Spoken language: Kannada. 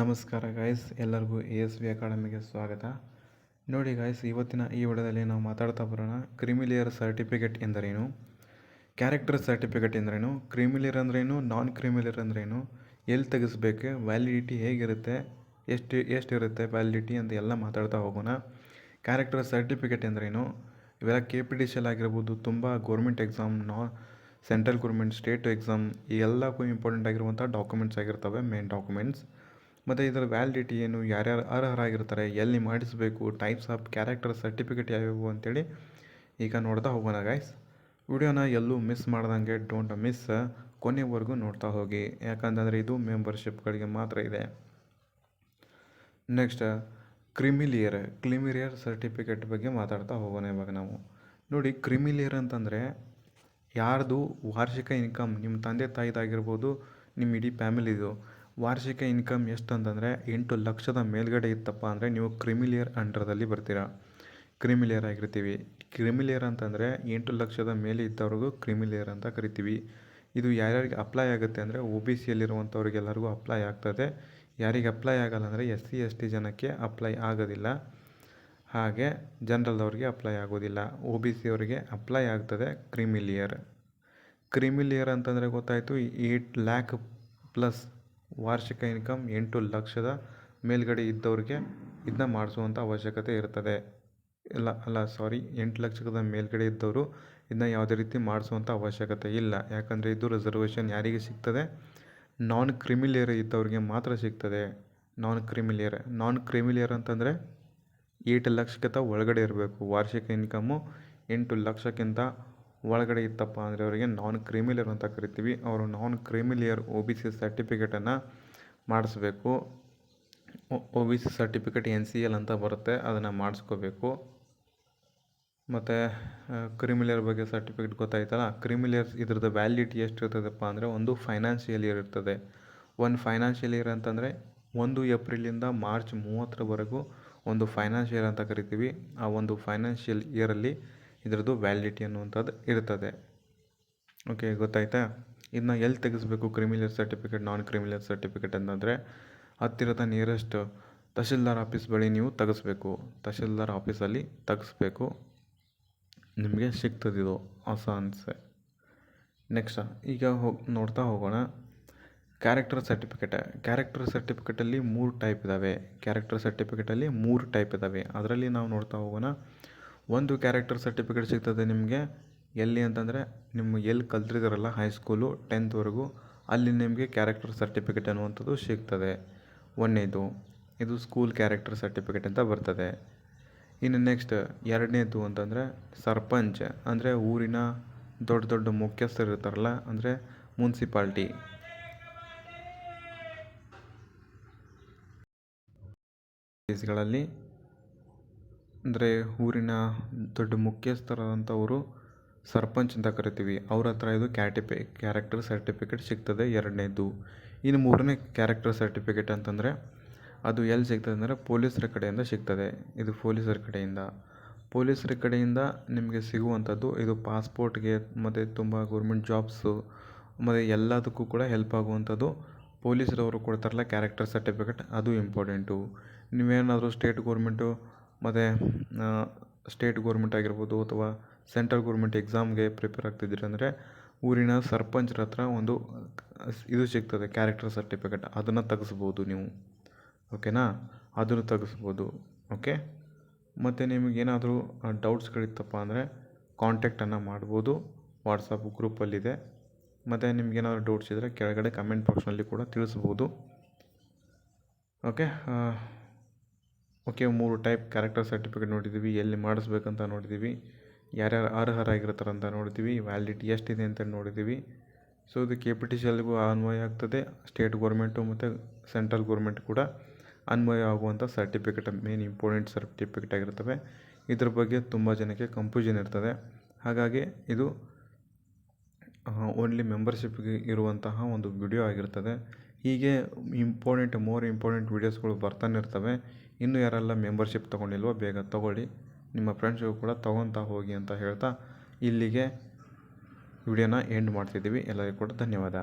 ನಮಸ್ಕಾರ ಗಾಯ್ಸ್ ಎಲ್ಲರಿಗೂ ಎ ಎಸ್ ವಿ ಅಕಾಡೆಮಿಗೆ ಸ್ವಾಗತ. ನೋಡಿ ಗಾಯ್ಸ್ ಇವತ್ತಿನ ಈ ವಿಡಿಯೋದಲ್ಲಿ ನಾವು ಮಾತಾಡ್ತಾ ಬರೋಣ ಕ್ರಿಮಿಲಿಯರ್ ಸರ್ಟಿಫಿಕೇಟ್ ಎಂದರೇನು? ಕ್ಯಾರೆಕ್ಟರ್ ಸರ್ಟಿಫಿಕೇಟ್ ಎಂದರೇನು? ಕ್ರಿಮಿಲಿಯರ್ ಅಂದ್ರೇನು? ನಾನ್ ಕ್ರಿಮಿಲಿಯರ್ ಅಂದ್ರೇನು? ಎಲ್ಲಿ ತೆಗೆಸ್ಬೇಕು? ವ್ಯಾಲಿಡಿಟಿ ಹೇಗಿರುತ್ತೆ? ಎಷ್ಟು, ಎಷ್ಟಿರುತ್ತೆ ವ್ಯಾಲಿಡಿಟಿ ಅಂತ ಎಲ್ಲ ಮಾತಾಡ್ತಾ ಹೋಗೋಣ. ಕ್ಯಾರೆಕ್ಟರ್ ಸರ್ಟಿಫಿಕೇಟ್ ಎಂದರೇನು? ಇವೆಲ್ಲ ಕೆ ಪಿ ಡಿ ಸಿ ಆಗಿರ್ಬೋದು, ತುಂಬ ಗೌರ್ಮೆಂಟ್ ಎಕ್ಸಾಮ್ ನಾ ಸೆಂಟ್ರಲ್ ಗೌರ್ಮೆಂಟ್ ಸ್ಟೇಟ್ ಎಕ್ಸಾಮ್ ಈ ಎಲ್ಲಕ್ಕೂ ಇಂಪಾರ್ಟೆಂಟ್ ಆಗಿರುವಂಥ ಡಾಕ್ಯುಮೆಂಟ್ಸ್ ಆಗಿರ್ತವೆ ಮೇನ್ ಡಾಕ್ಯುಮೆಂಟ್ಸ್ ಮತ್ತು ಇದರ ವ್ಯಾಲಿಡಿಟಿ ಏನು, ಯಾರ್ಯಾರು ಅರ್ಹರಾಗಿರ್ತಾರೆ, ಎಲ್ಲಿ ಮಾಡಿಸಬೇಕು ಟೈಪ್ಸ್ ಆಫ್ ಕ್ಯಾರೆಕ್ಟರ್ ಸರ್ಟಿಫಿಕೇಟ್ ಯಾವ್ಯಾವು ಅಂತೇಳಿ ಈಗ ನೋಡ್ತಾ ಹೋಗೋಣ ಗಾಯ್ಸ್ ವಿಡಿಯೋನ ಎಲ್ಲೂ ಮಿಸ್ ಮಾಡ್ದಂಗೆ ಡೋಂಟ್ ಮಿಸ್ ಕೊನೆವರೆಗೂ ನೋಡ್ತಾ ಹೋಗಿ. ಯಾಕಂತಂದರೆ ಇದು ಮೆಂಬರ್ಶಿಪ್ಗಳಿಗೆ ಮಾತ್ರ ಇದೆ. ನೆಕ್ಸ್ಟ್ ಕ್ರಿಮಿಲಿಯರ್ ಕ್ರಿಮಿಲಿಯರ್ ಸರ್ಟಿಫಿಕೇಟ್ ಬಗ್ಗೆ ಮಾತಾಡ್ತಾ ಹೋಗೋಣ ಇವಾಗ ನಾವು. ನೋಡಿ, ಕ್ರಿಮಿಲಿಯರ್ ಅಂತಂದರೆ ಯಾರ್ದು ವಾರ್ಷಿಕ ಇನ್ಕಮ್ ನಿಮ್ಮ ತಂದೆ ತಾಯಿದಾಗಿರ್ಬೋದು ನಿಮ್ಮ ಇಡೀ ಫ್ಯಾಮಿಲಿದು ವಾರ್ಷಿಕ ಇನ್ಕಮ್ ಎಷ್ಟು ಅಂತಂದರೆ ಎಂಟು ಲಕ್ಷದ ಮೇಲ್ಗಡೆ ಇತ್ತಪ್ಪ ಅಂದರೆ ನೀವು ಕ್ರಿಮಿಲಿಯರ್ ಅಂಡ್ರದಲ್ಲಿ ಬರ್ತೀರಾ. ಕ್ರಿಮಿಲಿಯರ್ ಆಗಿರ್ತೀವಿ. ಕ್ರಿಮಿಲಿಯರ್ ಅಂತಂದರೆ ಎಂಟು ಲಕ್ಷದ ಮೇಲೆ ಇದ್ದವ್ರಿಗೂ ಕ್ರಿಮಿಲಿಯರ್ ಅಂತ ಕರಿತೀವಿ. ಇದು ಯಾರ್ಯಾರಿಗೆ ಅಪ್ಲೈ ಆಗುತ್ತೆ ಅಂದರೆ ಒ ಬಿ ಸಿಯಲ್ಲಿರುವಂಥವ್ರಿಗೆಲ್ಲರಿಗೂ ಅಪ್ಲೈ ಆಗ್ತದೆ. ಯಾರಿಗೆ ಅಪ್ಲೈ ಆಗಲ್ಲ ಅಂದರೆ ಎಸ್ ಸಿ, ಎಸ್ ಟಿ ಜನಕ್ಕೆ ಅಪ್ಲೈ ಆಗೋದಿಲ್ಲ. ಹಾಗೆ ಜನರಲ್ದವ್ರಿಗೆ ಅಪ್ಲೈ ಆಗೋದಿಲ್ಲ. ಒ ಬಿ ಸಿ ಅವರಿಗೆ ಅಪ್ಲೈ ಆಗ್ತದೆ ಕ್ರಿಮಿಲಿಯರ್. ಕ್ರಿಮಿಲಿಯರ್ ಅಂತಂದರೆ ಗೊತ್ತಾಯಿತು ಏಯ್ಟ್ ಲ್ಯಾಕ್ ಪ್ಲಸ್ ವಾರ್ಷಿಕ ಇನ್ಕಮ್ ಎಂಟು ಲಕ್ಷದ ಮೇಲ್ಗಡೆ ಇದ್ದವ್ರಿಗೆ ಇದನ್ನ ಮಾಡಿಸುವಂಥ ಅವಶ್ಯಕತೆ ಇರ್ತದೆ. ಇಲ್ಲ, ಅಲ್ಲ ಸಾರಿ ಎಂಟು ಲಕ್ಷದ ಮೇಲ್ಗಡೆ ಇದ್ದವರು ಇದನ್ನ ಯಾವುದೇ ರೀತಿ ಮಾಡಿಸುವಂಥ ಅವಶ್ಯಕತೆ ಇಲ್ಲ. ಯಾಕಂದರೆ ಇದು ರಿಸರ್ವೇಷನ್ ಯಾರಿಗೆ ಸಿಗ್ತದೆ? ನಾನ್ ಕ್ರಿಮಿಲಿಯರ್ ಇದ್ದವ್ರಿಗೆ ಮಾತ್ರ ಸಿಗ್ತದೆ. ನಾನ್ ಕ್ರಿಮಿಲಿಯರ್ ನಾನ್ ಕ್ರಿಮಿಲಿಯರ್ ಅಂತಂದರೆ ಏಟು ಲಕ್ಷಕ್ಕಿಂತ ಒಳಗಡೆ ಇರಬೇಕು. ವಾರ್ಷಿಕ ಇನ್ಕಮ್ಮು ಎಂಟು ಲಕ್ಷಕ್ಕಿಂತ ಒಳಗಡೆ ಇತ್ತಪ್ಪ ಅಂದರೆ ಅವರಿಗೆ ನಾನ್ ಕ್ರಿಮಿಲಿಯರ್ ಅಂತ ಕರಿತೀವಿ. ಅವರು ನಾನ್ ಕ್ರಿಮಿಲಿಯರ್ ಒ ಬಿ ಸಿ ಸರ್ಟಿಫಿಕೇಟನ್ನು ಮಾಡಿಸ್ಬೇಕು. O B C certificate N C L ಅಂತ ಬರುತ್ತೆ, ಅದನ್ನು ಮಾಡಿಸ್ಕೋಬೇಕು. ಮತ್ತು ಕ್ರಿಮಿಲಿಯರ್ ಬಗ್ಗೆ ಸರ್ಟಿಫಿಕೇಟ್ ಗೊತ್ತಾಯ್ತಲ್ಲ? ಕ್ರಿಮಿಲಿಯರ್ಸ್ ಇದ್ರದ್ದು ವ್ಯಾಲಿಡಿಟಿ ಎಷ್ಟು ಇರ್ತದಪ್ಪ ಅಂದರೆ ಒಂದು ಫೈನಾನ್ಷಿಯಲ್ ಇಯರ್ ಇರ್ತದೆ. ಒಂದು ಫೈನಾನ್ಷಿಯಲ್ ಇಯರ್ ಅಂತಂದರೆ ಒಂದು ಏಪ್ರಿಲಿಂದ ಮಾರ್ಚ್ ಮೂವತ್ತರವರೆಗೂ ಒಂದು ಫೈನಾನ್ಷಿಯಲ್ ಅಂತ ಕರಿತೀವಿ. ಆ ಒಂದು ಫೈನಾನ್ಷಿಯಲ್ ಇಯರಲ್ಲಿ ಇದರದ್ದು ವ್ಯಾಲಿಡಿಟಿ ಅನ್ನುವಂಥದ್ದು ಇರ್ತದೆ. ಓಕೆ ಗೊತ್ತಾಯ್ತಾ? ಇದನ್ನ ಎಲ್ಲಿ ತೆಗೆಸ್ಬೇಕು? ಕ್ರಿಮಿಲಿಯರ್ ಸರ್ಟಿಫಿಕೇಟ್ ನಾನ್ ಕ್ರಿಮಿಲಿಯರ್ ಸರ್ಟಿಫಿಕೇಟ್ ಅಂತಂದರೆ ಹತ್ತಿರದ ನಿಯರೆಸ್ಟ್ ತಹಶೀಲ್ದಾರ್ ಆಫೀಸ್ ಬಳಿ ನೀವು ತೆಗೆಸ್ಬೇಕು. ತಹಶೀಲ್ದಾರ್ ಆಫೀಸಲ್ಲಿ ತೆಗೆಸ್ಬೇಕು. ನಿಮಗೆ ಸಿಗ್ತದಿದು ಅನಿಸೆ. ನೆಕ್ಸ್ಟ್ ಈಗ ಹೋಗಿ, ನೋಡ್ತಾ ಹೋಗೋಣ. ಕ್ಯಾರೆಕ್ಟರ್ ಸರ್ಟಿಫಿಕೇಟ್ ಕ್ಯಾರೆಕ್ಟರ್ ಸರ್ಟಿಫಿಕೇಟಲ್ಲಿ ಮೂರು ಟೈಪ್ ಇದ್ದಾವೆ ಕ್ಯಾರೆಕ್ಟರ್ ಸರ್ಟಿಫಿಕೇಟಲ್ಲಿ ಮೂರು ಟೈಪ್ ಇದ್ದಾವೆ ಅದರಲ್ಲಿ ನಾವು ನೋಡ್ತಾ ಹೋಗೋಣ. ಒಂದು ಕ್ಯಾರೆಕ್ಟರ್ ಸರ್ಟಿಫಿಕೇಟ್ ಸಿಗ್ತದೆ ನಿಮಗೆ. ಎಲ್ಲಿ ಅಂತಂದರೆ ನಿಮ್ಮ ಎಲ್ಲಿ ಕಲ್ತಿದ್ದೀರಲ್ಲ ಹೈಸ್ಕೂಲು ಟೆಂತ್ವರೆಗೂ ಅಲ್ಲಿ ನಿಮಗೆ ಕ್ಯಾರೆಕ್ಟರ್ ಸರ್ಟಿಫಿಕೇಟ್ ಅನ್ನುವಂಥದ್ದು ಸಿಗ್ತದೆ. ಒಂದನೇದು ಇದು ಸ್ಕೂಲ್ ಕ್ಯಾರೆಕ್ಟರ್ ಸರ್ಟಿಫಿಕೇಟ್ ಅಂತ ಬರ್ತದೆ. ಇನ್ನು ನೆಕ್ಸ್ಟ್ ಎರಡನೇದು ಅಂತಂದರೆ ಸರ್ಪಂಚ್, ಅಂದರೆ ಊರಿನ ದೊಡ್ಡ ದೊಡ್ಡ ಮುಖ್ಯಸ್ಥರು ಇರ್ತಾರಲ್ಲ, ಅಂದರೆ ಮುನ್ಸಿಪಾಲ್ಟಿ. ಗಳಲ್ಲಿ ಅಂದರೆ ಊರಿನ ದೊಡ್ಡ ಮುಖ್ಯಸ್ಥರಾದಂಥವರು ಸರ್ಪಂಚ್ ಅಂತ ಕರಿತೀವಿ. ಅವ್ರ ಹತ್ರ ಇದು ಕ್ಯಾಟಿಪೆ ಕ್ಯಾರೆಕ್ಟರ್ ಸರ್ಟಿಫಿಕೇಟ್ ಸಿಗ್ತದೆ ಎರಡನೇದು. ಇನ್ನು ಮೂರನೇ ಕ್ಯಾರೆಕ್ಟರ್ ಸರ್ಟಿಫಿಕೇಟ್ ಅಂತಂದರೆ ಅದು ಎಲ್ಲಿ ಸಿಗ್ತದೆ ಅಂದರೆ ಪೊಲೀಸರ ಕಡೆಯಿಂದ ಸಿಗ್ತದೆ. ಇದು ಪೊಲೀಸರ ಕಡೆಯಿಂದ. ಪೊಲೀಸರ ಕಡೆಯಿಂದ ನಿಮಗೆ ಸಿಗುವಂಥದ್ದು ಇದು ಪಾಸ್ಪೋರ್ಟ್ಗೆ ಮತ್ತು ತುಂಬ ಗೌರ್ಮೆಂಟ್ ಜಾಬ್ಸು ಮತ್ತು ಎಲ್ಲದಕ್ಕೂ ಕೂಡ ಹೆಲ್ಪ್ ಆಗುವಂಥದ್ದು ಪೊಲೀಸರವರು ಕೊಡ್ತಾರಲ್ಲ ಕ್ಯಾರೆಕ್ಟರ್ ಸರ್ಟಿಫಿಕೇಟ್ ಅದು ಇಂಪಾರ್ಟೆಂಟು ನೀವೇನಾದರೂ ಸ್ಟೇಟ್ ಗೌರ್ಮೆಂಟು ಮತ್ತು ಸ್ಟೇಟ್ ಗೌರ್ಮೆಂಟ್ ಆಗಿರ್ಬೋದು ಅಥವಾ ಸೆಂಟ್ರಲ್ ಗೋರ್ಮೆಂಟ್ ಎಕ್ಸಾಮ್ಗೆ ಪ್ರಿಪೇರ್ ಆಗ್ತಿದ್ದೀರಿ ಅಂದರೆ ಊರಿನ ಸರ್ಪಂಚ್ರ ಹತ್ರ ಒಂದು, ಇದು ಸಿಗ್ತದೆ ಕ್ಯಾರೆಕ್ಟರ್ ಸರ್ಟಿಫಿಕೇಟ್ ಅದನ್ನು ತೆಗೆಸ್ಬೋದು ನೀವು. ಓಕೆನಾ ಅದನ್ನು ತೆಗೆಸ್ಬೋದು. ಓಕೆ ಮತ್ತು ನಿಮಗೇನಾದರೂ ಡೌಟ್ಸ್ಗಳಿತ್ತಪ್ಪ ಅಂದರೆ ಕಾಂಟ್ಯಾಕ್ಟನ್ನು ಮಾಡ್ಬೋದು. ವಾಟ್ಸಪ್ ಗ್ರೂಪಲ್ಲಿದೆ ಮತ್ತು ನಿಮಗೇನಾದರೂ ಡೌಟ್ಸ್ ಇದ್ದರೆ ಕೆಳಗಡೆ ಕಮೆಂಟ್ ಬಾಕ್ಸ್ನಲ್ಲಿ ಕೂಡ ತಿಳಿಸ್ಬೋದು. ಓಕೆ ಓಕೆ, ಮೂರು ಟೈಪ್ ಕ್ಯಾರೆಕ್ಟರ್ ಸರ್ಟಿಫಿಕೇಟ್ ನೋಡಿದ್ದೀವಿ, ಎಲ್ಲಿ ಮಾಡಿಸ್ಬೇಕಂತ ನೋಡಿದ್ದೀವಿ, ಯಾರ್ಯಾರು ಅರ್ಹರಾಗಿರ್ತಾರಂತ ನೋಡಿದ್ದೀವಿ, ವ್ಯಾಲಿಡಿಟಿ ಎಷ್ಟಿದೆ ಅಂತ ನೋಡಿದ್ದೀವಿ. ಸೊ ಇದು ಕೆ ಪಿ ಟಿ ಸಿ ಎಲ್ಗೂ ಅನ್ವಯ ಆಗ್ತದೆ ಸ್ಟೇಟ್ ಗೌರ್ಮೆಂಟು ಮತ್ತು ಸೆಂಟ್ರಲ್ ಗೌರ್ಮೆಂಟ್ ಕೂಡ ಅನ್ವಯ ಆಗುವಂಥ ಸರ್ಟಿಫಿಕೇಟ್ ಮೇನ್ ಇಂಪಾರ್ಟೆಂಟ್ ಸರ್ಟಿಫಿಕೇಟ್ ಆಗಿರ್ತವೆ. ಇದ್ರ ಬಗ್ಗೆ ತುಂಬ ಜನಕ್ಕೆ ಕಂಫ್ಯೂಷನ್ ಇರ್ತದೆ. ಹಾಗಾಗಿ ಇದು ಓನ್ಲಿ ಮೆಂಬರ್ಶಿಪ್ಗೆ ಇರುವಂತಹ ಒಂದು ವಿಡಿಯೋ ಆಗಿರ್ತದೆ. ಹೀಗೆ ಇಂಪಾರ್ಟೆಂಟ್ ಮೋರ್ ಇಂಪಾರ್ಟೆಂಟ್ ವೀಡಿಯೋಸ್ಗಳು ಬರ್ತಾನೆ ಇರ್ತವೆ. ಇನ್ನೂ ಯಾರೆಲ್ಲ ಮೆಂಬರ್ಶಿಪ್ ತೊಗೊಂಡಿಲ್ವೋ ಬೇಗ ತೊಗೊಳ್ಳಿ. ನಿಮ್ಮ ಫ್ರೆಂಡ್ಸ್ಗೂ ಕೂಡ ತೊಗೊತಾ ಹೋಗಿ ಅಂತ ಹೇಳ್ತಾ ಇಲ್ಲಿಗೆ ವಿಡಿಯೋನ ಎಂಡ್ ಮಾಡ್ತಿದ್ದೀವಿ. ಎಲ್ಲರಿಗೂ ಕೂಡ ಧನ್ಯವಾದ.